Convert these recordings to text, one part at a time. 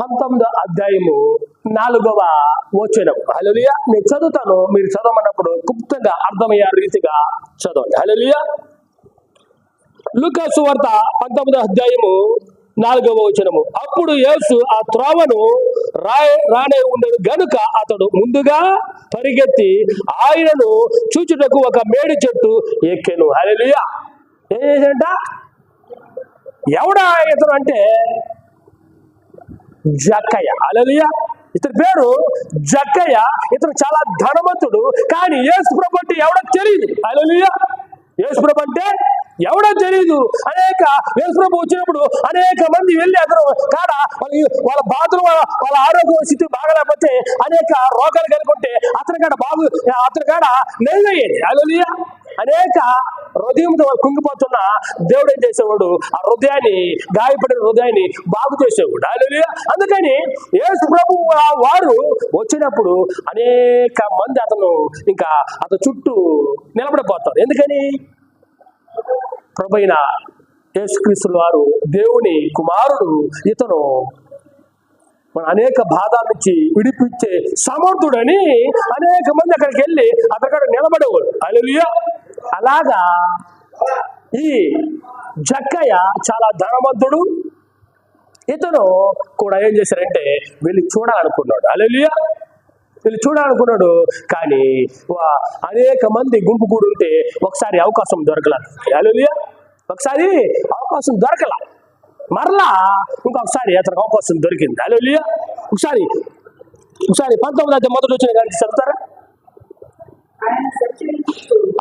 పంతొమ్మిదో అధ్యాయము నాలుగవ వచనం. హలోలియా నేను చదువుతాను మీరు చదవమన్నప్పుడు గుప్తంగా అర్థమయ్యే రీతిగా చదవండి. హలోలియా లుకాసు వార్త పంతొమ్మిదో అధ్యాయము నాలుగవ వచనము. అప్పుడు యేసు ఆ త్రోవను రాయ రానే ఉండడు. గనుక అతడు ముందుగా పరిగెత్తి ఆయనను చూచుటకు ఒక మేడి చెట్టు ఎక్కెను. హల్లెలూయా. ఏం చేశాడంట ఎవడా ఇతను అంటే? జక్కయ్య. అలలియ ఇతని పేరు జక్కయ్య. ఇతను చాలా ధనవంతుడు. కానీ యేసు ప్రభు అంటే ఎవడో తెలియదు అలలియ యేసు ప్రభు అంటే ఎవడో తెలియదు అనేక యేసుప్రభు వచ్చినప్పుడు అనేక మంది వెళ్ళి అతను కాడ వాళ్ళ వాళ్ళ బాధలు వాళ్ళ ఆరోగ్య స్థితి బాగలేకపోతే అనేక రోగాలు కనుకుంటే అతని కాడ బాగు అతని కాడ నెయ్యేది అలలియ అనేక హృదయంతో కుంగిపోతున్న దేవుడు ఏం చేసేవాడు? ఆ హృదయాన్ని గాయపడిన హృదయాన్ని బాగు చేసేవాడు. హల్లెలూయా. అందుకని యేసు ప్రభు వారు వచ్చినప్పుడు అనేక మంది అతను ఇంకా అతను చుట్టూ నిలబడిపోతారు ఎందుకని? ప్రభు అయిన యేసుక్రీస్తుల వారు దేవుని కుమారుడు ఇతను మన అనేక బాధల నుంచి విడిపించే సమర్థుడని అనేక మంది అక్కడికి వెళ్ళి అక్కడ నిలబడేవాడు అలెలుయ అలాగా ఈ జక్కయ్య చాలా ధనవంతుడు. ఇతను కూడా ఏం చేశారంటే వెళ్ళి చూడాలనుకున్నాడు. అలెలుయ వెళ్ళి చూడాలనుకున్నాడు. కానీ వా- అనేక మంది గుంపు కూడుంటే ఉంటే ఒకసారి అవకాశం దొరకల. అలెలుయ ఒకసారి అవకాశం దొరకల. మరలా ఇంకొకసారి అతనికి అవకాశం దొరికింది. అలెలుయ ఒకసారి ఒకసారి పంతొమ్మిది అయితే మొదటి వచ్చిన కానీ చెప్తారా?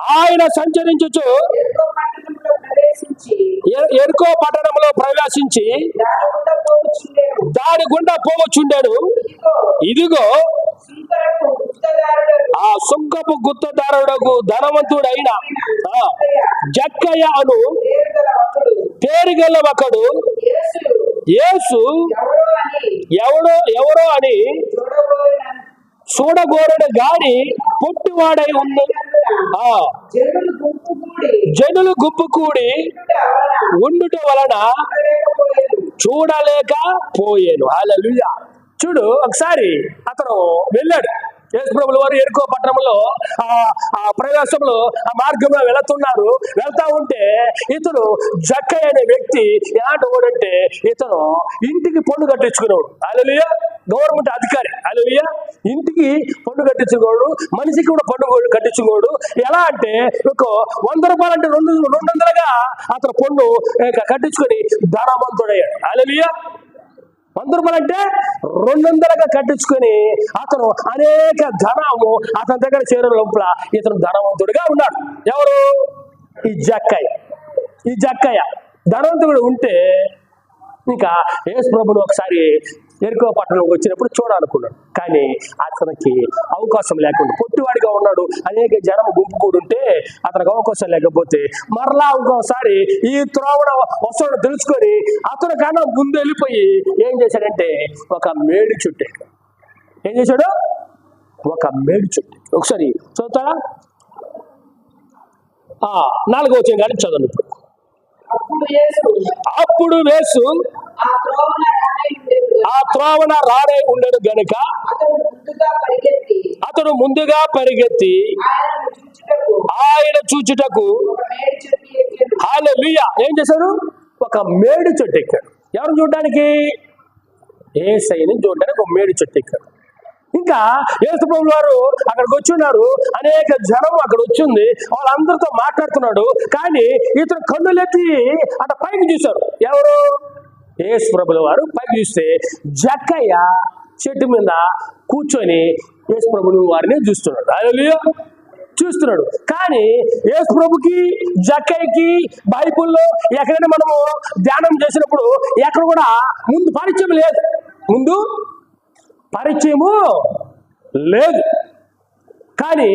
ఆయన సంచరించుచు ఎరుకో పట్టణంలో ప్రవేశించి దాని గుండా పోవచ్చుండాడు ఇదిగో ఆ సుంకపు గుత్తదారుడకు ధనవంతుడైన జక్కయ్య అను పేరుగల ఒకడు యేసు. ఎవడో ఎవరో అని చూడగోరడు గాడి పుట్టివాడై ఉంది. ఆ. జనులు గుంపు కూడి ఉండుట వలన చూడలేక పోయాను. అలా చూడు ఒకసారి అతను వెళ్ళాడు. యేసుప్రభుల వారు ఎరుకో పట్టణంలో ఆ ఆ ప్రవేశంలో ఆ మార్గంలో వెళుతున్నారు. వెళ్తా ఉంటే ఇతను జక్క అనే వ్యక్తి ఎలాంటి వాడంటే ఇతను ఇంటికి పన్ను కట్టించుకున్నాడు అలలియ గవర్నమెంట్ అధికారి. అలలియ ఇంటికి పన్ను కట్టించుకోడు మనిషికి కూడా పన్ను కట్టించుకోడు ఎలా అంటే ఒక వంద రూపాయలు అంటే రెండు రెండు వందలుగా అతను పన్ను కట్టించుకొని ధనవంతుడయ్యాడు అలలియ వంద రూపాయలు అంటే రెండు వందలుగా కట్టించుకొని అతను అనేక ధనము అతని దగ్గర చేరిన లోపల ఇతను ధనవంతుడిగా ఉన్నాడు. ఎవరు? ఈ జక్కయ్య. ఈ జక్కయ్య ధనవంతుడు ఉంటే ఇంకా యేసు ప్రభుని ఒకసారి ఎరుకో పట్టణంలోకి వచ్చినప్పుడు చూడాలనుకున్నాడు. కానీ అతనికి అవకాశం లేకుండా పొట్టివాడిగా ఉన్నాడు. అనేక జనం గుంపు కూడి ఉంటే అతనికి అవకాశం లేకపోతే మరలా ఇంకోసారి ఈ త్రోవణ వస్తాడు తెలుసుకొని అతను కన్నా ముందు వెళ్ళిపోయి ఏం చేశాడంటే ఒక మేడి చుట్టే. ఏం చేశాడు? ఒక మేడి చుట్టు. ఒకసారి చదువుతారా? నాలుగో వచ్చిన కానీ చదవండి ఇప్పుడు. అప్పుడు యేసు అప్పుడు వేసు ఆ త్రోవన రాడై త్రోవణ రాడే ఉండడు గనుక అతడు ముందుగా పరిగెత్తి ఆయన చూచుటకు ఆయన చూచుటకు ఏం చేశాడు? ఒక మేడి చెట్టు ఎక్కాడు ఎవరు చూడడానికి? ఏసైని చూడడానికి ఒక మేడి చెట్టు ఎక్కాడు ఇంకా యేసుప్రభు వారు అక్కడికి వచ్చి ఉన్నారు. అనేక జనం అక్కడ వచ్చింది వాళ్ళందరితో మాట్లాడుతున్నాడు. కానీ ఇతను కన్నులెత్తి అట పైకి చూశారు. ఎవరు? యేసు ప్రభుల వారు పైకి చూస్తే జక్కయ్య చెట్టు మీద కూర్చొని యేసు ప్రభులు వారిని చూస్తున్నాడు. హల్లెలూయా! చూస్తున్నాడు. కానీ యేసు ప్రభుకి జక్కయ్యకి బైబుల్లో ఎక్కడైనా మనము ధ్యానం చేసినప్పుడు ఎక్కడ కూడా ముందు పరిచయం లేదు. ముందు పరిచయము లేదు. కానీ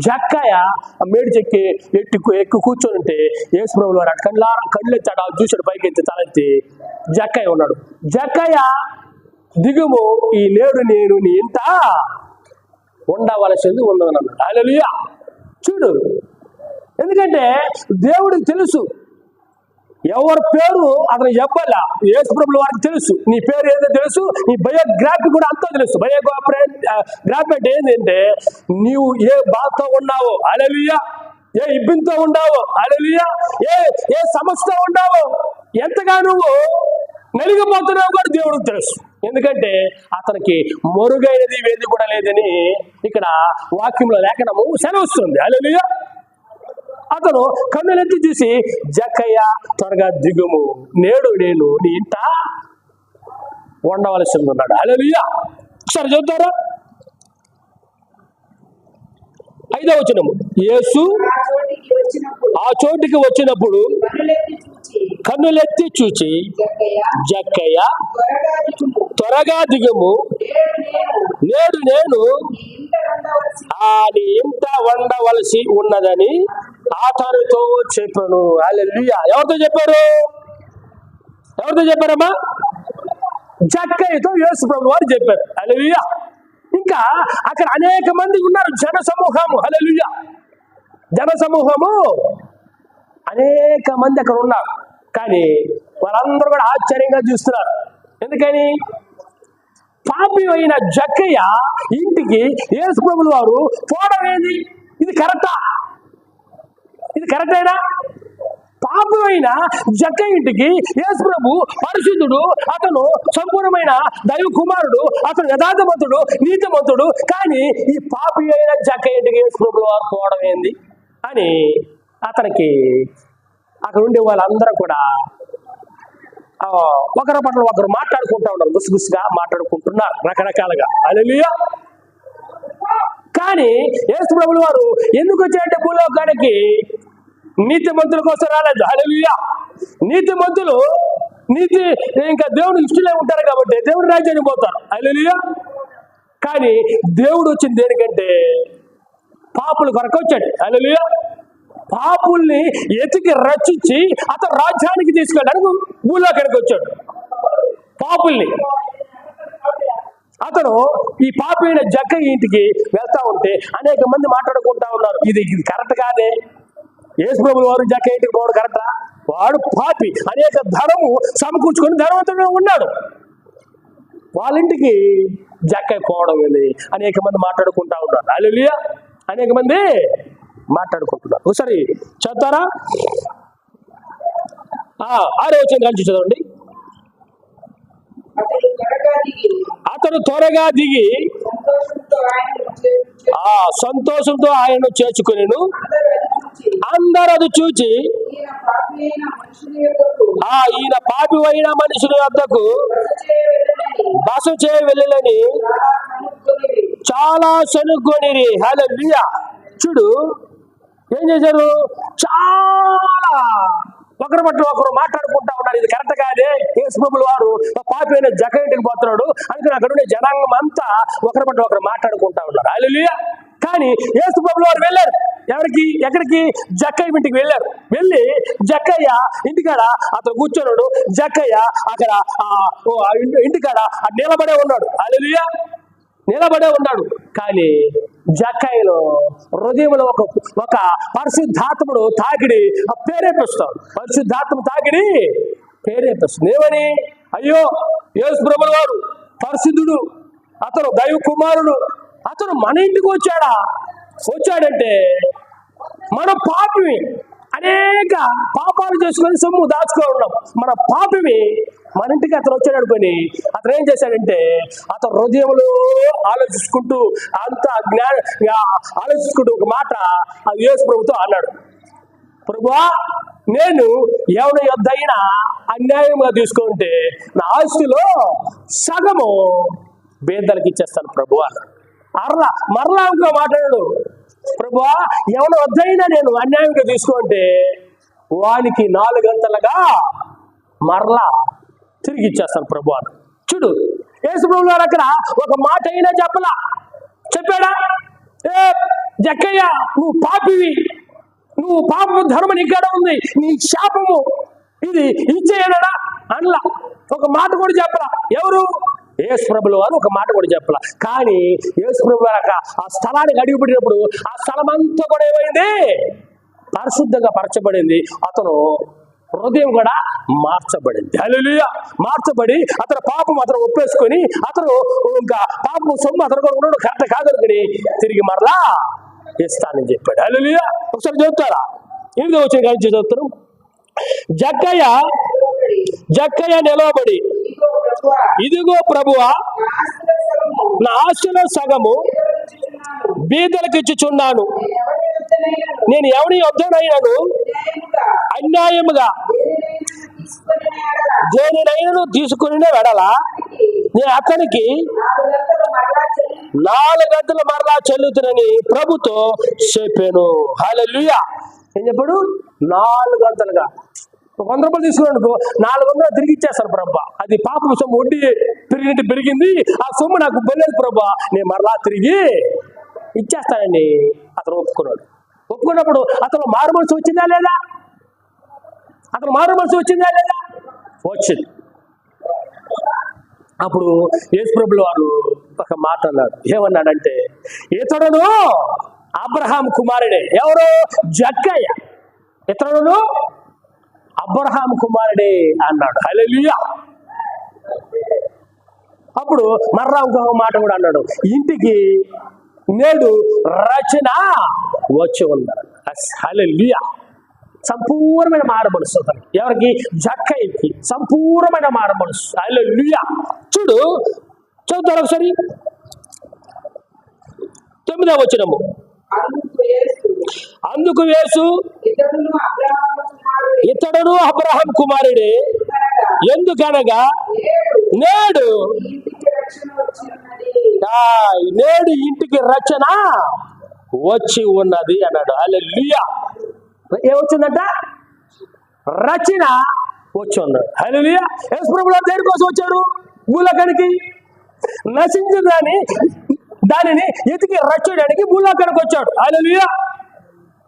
జక్కయ్య ఆ మేడి చెక్కి ఎట్టి ఎక్కి కూర్చొని ఉంటే యేసు ప్రభులు వారు అటు కళ్ళ కళ్ళు ఎత్తాడు చూశాడు పైకి ఎత్తి తలెత్తి జక్కయ్య ఉన్నాడు. జక్కయ్య దిగుము ఈ నేడు నేను నీ ఇంట ఉండవలసింది ఉందన్నాడు అన్నాడు చూడు. ఎందుకంటే దేవుడికి తెలుసు ఎవరి పేరు అతను చెప్పాల? యేసు ప్రభుల వారికి తెలుసు. నీ పేరు ఏదో తెలుసు. నీ బయోగ్రాఫీ కూడా అంతా తెలుసు. బయోగ్రాఫీ గ్రాఫీ అంటే ఏంటంటే నీవు ఏ బాధతో ఉన్నావో అలలియా ఏ ఇబ్బందితో ఉన్నావో అలలియా ఏ ఏ సమస్యతో ఉన్నావో ఎంతగా నువ్వు నలిగిపోతున్నావు కూడా దేవుడికి తెలుసు. ఎందుకంటే అతనికి మరుగైనది వేది కూడా లేదని ఇక్కడ వాక్యంలో లేఖనము సెలవుస్తుంది. అలలియా అతను కన్నులెత్తి చూసి జక్కయ్య త్వరగా దిగుము. నేడు నేను నీ ఇంట ఉండవలసి ఉన్నాడు. అలలియా ఒకసారి చూద్దారా ఐదవ వచనము. యేసు ఆ చోటికి వచ్చినప్పుడు కన్నులెత్తి చూచి జక్కయ్య త్వరగా దిగుము. నేడు నేను ఆ నీ ఇంట వండవలసి ఉన్నదని అతనితో చెప్పాను అల్లెలుయ్య ఎవరితో చెప్పారు? ఎవరితో చెప్పారమ్మా? జక్కయ్యతో యేసు ప్రభు వారు చెప్పారు. అల్లెలుయ్య ఇంకా అక్కడ అనేక మంది ఉన్నారు. జన సమూహము అల్లెలుయ్య జన సమూహము అనేక మంది అక్కడ ఉన్నారు. కానీ వాళ్ళందరూ కూడా ఆశ్చర్యంగా చూస్తున్నారు. ఎందుకని? పాపి అయిన జక్కయ్య ఇంటికి యేసు ప్రభులు వారు పోవడం ఇది కరెక్టా? ఇది కరెక్టేనా పాపమైన అయిన ఇంటికి యేసుప్రభు పరిశుద్ధుడు అతను సంపూర్ణమైన దైవ కుమారుడు అతను యథార్థమంతుడు నీతిమంతుడు కానీ ఈ పాపి అయిన జక్క ఇంటికి యేసుప్రభు వారు పోవడం ఏంది? అని అతనికి అక్కడ ఉండే వాళ్ళందరూ కూడా ఒకరి పట్ల ఒకరు మాట్లాడుకుంటా ఉన్నారు గుసగుసగా మాట్లాడుకుంటున్నారు రకరకాలుగా. అలలియా కానీ యేసు ప్రభులు వారు ఎందుకు వచ్చారంటే భూలోకానికి? నీతి మంతుల కోసం రాలేదు. అలలియా నీతి మంతులు నీతి ఇంకా దేవుని ఇష్టలే ఉంటారు కాబట్టి దేవుడి రాజ్యానికి పోతారు. అలలియా కానీ దేవుడు వచ్చింది దేనికంటే పాపుల కొరకు వచ్చాడు. అలలియా పాపుల్ని ఎతికి రచించి అతను రాజ్యానికి తీసుకెళ్ళడానికి భూలోకానికి వచ్చాడు. పాపుల్ని. అతను ఈ పాపైన జగ్గ జక్క ఇంటికి వెళ్తా ఉంటే అనేక మంది మాట్లాడుకుంటా ఉన్నారు. ఇది ఇది కరెక్ట్ కాదే? యేసు ప్రభుల వారు జక్క పోవడం కరెక్టా? వాడు పాపి. అనేక ధనము సమకూర్చుకొని ధనవంతుడు ఉన్నాడు. వాళ్ళ ఇంటికి పోవడం ఏంది? అనేక మంది మాట్లాడుకుంటా ఉన్నారు. అలెలియా అనేక మంది మాట్లాడుకుంటున్నారు. ఒకసారి చదువుతారా? ఆ, ఆరో వచ్చిన కలిసి చదవండి. అతడు త్వరగా దిగి సంతోషంతో ఆయన ఆ సంతోషంతో ఆయనను చేర్చుకునేను. అందరూ అది చూచి ఈయన పాపి అయిన మనుషుని ఆ ఈయన పాపి అయిన మనుషుల వద్దకు బస చేయ వెళ్ళని చాలా. సనుక్కొనిరి హల్లెలూయా. చూడు ఏం చేశారు? చాలా ఒకరి పట్ల ఒకరు మాట్లాడుకుంటా ఉన్నారు. ఇది కరెక్ట్ కాదే? యేసుప్రభుల వారు పాపి అయిన ఇంటికి పోతున్నాడు. అందుకని అక్కడ ఉండే జనాంగం అంతా ఒకరి పట్ల ఒకరు మాట్లాడుకుంటా ఉన్నారు. హల్లెలూయా. కానీ యేసుప్రభుల వారు వెళ్ళారు. ఎవరికి? ఎక్కడికి? జక్కయ్య ఇంటికి వెళ్ళారు. వెళ్ళి జక్కయ్య ఇంటికాడ అతను కూర్చున్నాడు. జక్కయ్య అక్కడ ఓ, ఆ ఇంటి- ఇంటికాడ నిలబడే ఉన్నాడు. హల్లెలూయా! నిలబడే ఉన్నాడు. కానీ జక్కయ్యలో హృదయంలో ఒక ఒక పరిశుద్ధాత్ముడు తాకిడి ఆ ప్రేరేపిస్తాడు పరిశుద్ధాత్మ తాకిడి ప్రేరేపిస్తుంది ఏమని? అయ్యో! యేసు ప్రభుల వారు పరిశుద్ధుడు. అతను దైవ కుమారుడు అతను మన ఇంటికి వచ్చాడా? వచ్చాడంటే మన పాపివి అనేక పాపాలు చేసుకొని సొమ్ము దాచుకో ఉన్నాం. మన పాపివి మన ఇంటికి అతను వచ్చాడు అనుకొని అతను ఏం చేశాడంటే అతను హృదయంలో ఆలోచించుకుంటూ అంత జ్ఞాన ఆలోచించుకుంటూ ఒక మాట ఆ యేసు ప్రభుతో అన్నాడు. ప్రభువా నేను ఎవరి యొద్దైనా అన్యాయంగా తీసుకుంటే నా ఆస్తిలో సగము బేదలకు ఇచ్చేస్తాను ప్రభు అన్నాడు. అరలా మరలా ఇంకో మాట్లాడాడు. ప్రభువా ఎవరు వద్దైనా నేను అన్యాయంగా తీసుకుంటే వానికి నాలుగు గంటలుగా మరలా తిరిగి ఇచ్చేస్తాను ప్రభు అని. చూడు యేసు ప్రభు గారు అక్కడ ఒక మాట అయినా చెప్పలా. చెప్పాడా? ఏ జక్కయ్య నువ్వు పాపివి. నువ్వు పాపము ధర్మం ఇక్కడ ఉంది. నీ శాపము ఇది ఇచ్చేయడా అనలా. ఒక మాట కూడా చెప్పలా. ఎవరు? యేసు అని ఒక మాట కూడా చెప్పాల. కానీ యేసు ఆ స్థలానికి అడుగుపెట్టినప్పుడు ఆ స్థలం అంతా కూడా ఏమైంది? పరిశుద్ధంగా పరచబడింది. అతను హృదయం కూడా మార్చబడింది. హల్లెలూయా! మార్చబడి అతను పాపం అతను ఒప్పేసుకొని అతను ఇంకా పాపం సొమ్ము అతను కూడా ఉండడం కరెక్ట్ కాదనుకుని తిరిగి మరలా ఇస్తానని చెప్పాడు. హల్లెలూయా! ఒకసారి చదువుతారా? ఎనిమిది వచ్చిన కానీ చదువుతారు? జక్కయ్య జక్కయ్య నిలవబడి ఇదిగో ప్రభువా, నా ఆస్తుల సగము బీదలకు ఇచ్చుచున్నాను. నేను ఎవరి యొద్దనైనను అన్యాయముగా దేనినైనా తీసుకుని వెడలా? నేను అతనికి నాలుగు గంటల మరలా చెల్లుతునని ప్రభుతో చెప్పాను. హలో ఏం చెప్పాడు? నాలుగు గంటలుగా. ఒక వంద రూపాయలు తీసుకున్నాడు నాలుగు వందలు తిరిగి ఇచ్చేస్తారు ప్రభా. అది పాపం సొమ్ము వడ్డీ పెరిగినట్టు పెరిగింది ఆ సొమ్ము నాకు బెల్లదు ప్రభా. నేను మరలా తిరిగి ఇచ్చేస్తానని అతను ఒప్పుకున్నాడు. ఒప్పుకున్నప్పుడు అతను మారు మనసు వచ్చిందా లేదా? అతను మారు మనసు వచ్చిందా లేదా? వచ్చింది. అప్పుడు యేసుప్రభులు వారు ఒక మాట అన్నాడు ఏమన్నాడంటే ఇతడును అబ్రహాం కుమారుడే. ఎవరు? జక్కయ్య. ఇతడును అబ్రహాం కుమారుడే అన్నాడు. హల్లెలూయా. అప్పుడు మర్రా ఇంకొక మాట కూడా అన్నాడు. ఇంటికి నేడు రచన వచ్చి ఉన్నాడు సంపూర్ణమైన మార మనసు. ఎవరికి? జక్కయ్యకి సంపూర్ణమైన మార మనసు. హల్లెలూయా. చూడు. చదువుతారు ఒకసారి? తొమ్మిదవ యేసు. అందుకు వేసు ఇతడును అబ్రహం కుమారుడే. ఎందుకనగా నేడు నేడు ఇంటికి వచ్చి ఉన్నది రచన వచ్చి ఉన్నది అన్నాడు. హల్లెలూయా. ఏమొచ్చిందంట రచన వచ్చి ఉన్నాడు హల్లెలూయా. యేసు ప్రభువు దేని కోసం వచ్చాడు భూలోకానికి. నశించిన దాని దానిని ఎతికి రచ్చడానికి భూలోకానికి వచ్చాడు. హల్లెలూయా.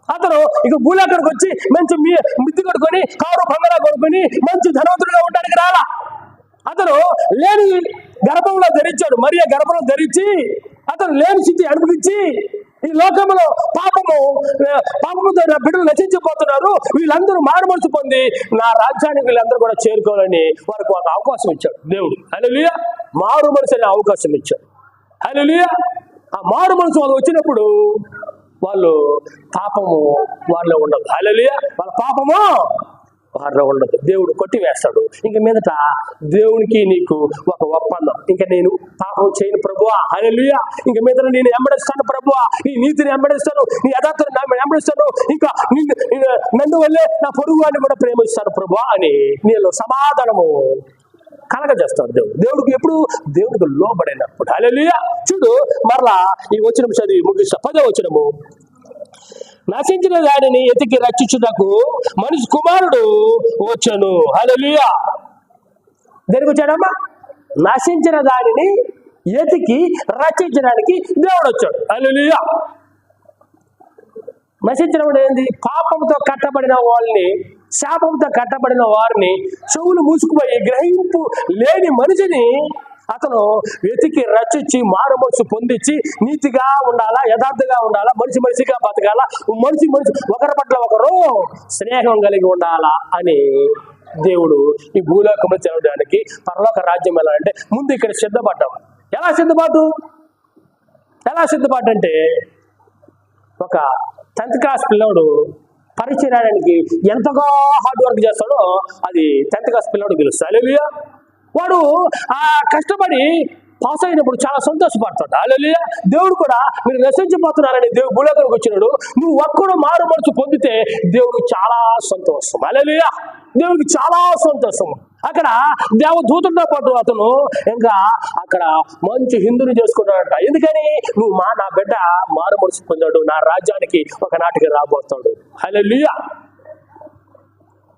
అతను ఇక భూలోకానికి వచ్చి మంచి మీ మిద్ది కొడుకొని కారు బంగారా కొనుక్కొని మంచి ధనవంతుడిగా ఉండడానికి రాలా. అతను లేని గర్భంలో ధరించాడు మరియ గర్భంలో ధరించి అతను లేని స్థితి అనుభవించి ఈ లోకంలో పాపము ఆ, పాపముతో నా బిడ్డలు నశించిపోతున్నారు. వీళ్ళందరూ మారు మనసు పొంది నా రాజ్యానికి వీళ్ళందరూ కూడా చేరుకోవాలని వారికి ఒక అవకాశం ఇచ్చాడు దేవుడు. హల్లెలూయా. మారు మనసు అనే అవకాశం ఇచ్చాడు. హల్లెలూయా. ఆ మారు మనసు వాళ్ళు వచ్చినప్పుడు వాళ్ళు పాపము వాళ్ళలో ఉండదు. హలలియ వాళ్ళ పాపము వారిలో ఉండదు. దేవుడు కొట్టి వేస్తాడు ఇంక మీదట దేవునికి నీకు ఒక ఒప్పందం. ఇంకా నేను పాపం చేయను ప్రభువా. హల్లెలూయా! ఇంక మీదట నేను ఎంబడిస్తాను ప్రభువా. నీ నీతిని ఎంబడిస్తాను నీ యథార్థను ఎంబడిస్తాను ఇంకా నిన్ను నన్ను వల్లే నా పొరుగు వాడిని కూడా ప్రేమిస్తాను ప్రభువా అని నీళ్ళు సమాధానము. కలగజేస్తాడు దేవుడు. దేవుడికి ఎప్పుడు దేవుడికి లోబడైనప్పుడు. హల్లెలూయా! చూడు మరలా ఈ వచ్చిన చదివి ముగిస్తా. పదో వచ్చినము నశించిన దానిని ఎతికి రక్షించుటకు మనిషి కుమారుడు వచ్చాను. హల్లెలూయా! దేనికి వచ్చాడమ్మా? నశించిన దానిని ఎతికి రక్షించడానికి దేవుడు వచ్చాడు. హల్లెలూయా! నశించడం ఏంది? పాపంతో కట్టబడిన వాళ్ళని శాపంతో కట్టబడిన వారిని చెవులు మూసుకుపోయి గ్రహింపు లేని మనిషిని అతను వెతికి రచించి మారుమనసు పొందించి నీతిగా ఉండాలా యథార్థంగా ఉండాలా మనిషి మనిషిగా బతకాలా మనిషి మనిషి ఒకరి పట్ల ఒకరు స్నేహం కలిగి ఉండాలా అని దేవుడు ఈ భూలోకంలో తెలవడానికి పరలోక రాజ్యం ఎలా అంటే ముందు ఇక్కడ సిద్ధపడ్డాం. ఎలా సిద్ధపాటు? ఎలా సిద్ధపాటు అంటే ఒక టెన్త్ క్లాస్ పిల్లోడు పరీక్ష రాయడానికి ఎంతగా హార్డ్ వర్క్ చేస్తాడో అది టెన్త్ క్లాస్ పిల్లడు గెలుస్తాడు. అలెలుయా వాడు ఆ కష్టపడి పాస్ అయినప్పుడు చాలా సంతోషపడతాడు. అలెలుయా దేవుడు కూడా మీరు నశించిపోతున్నారని దేవుడు భూలోకానికి వచ్చినాడు. నువ్వు ఒక్కడు మారు మనసు పొందితే దేవుడు చాలా సంతోషం. అలెలుయా దేవుడికి చాలా సంతోషం. అక్కడ దేవదూతుడితో పాటు అతను. ఇంకా అక్కడ మంచి హిందుని చేసుకుంటాడంట ఎందుకని? నువ్వు మా నా బిడ్డ మారు మనసు పొందాడు. నా రాజ్యానికి ఒక నాటికి రాబోతాడు. హలో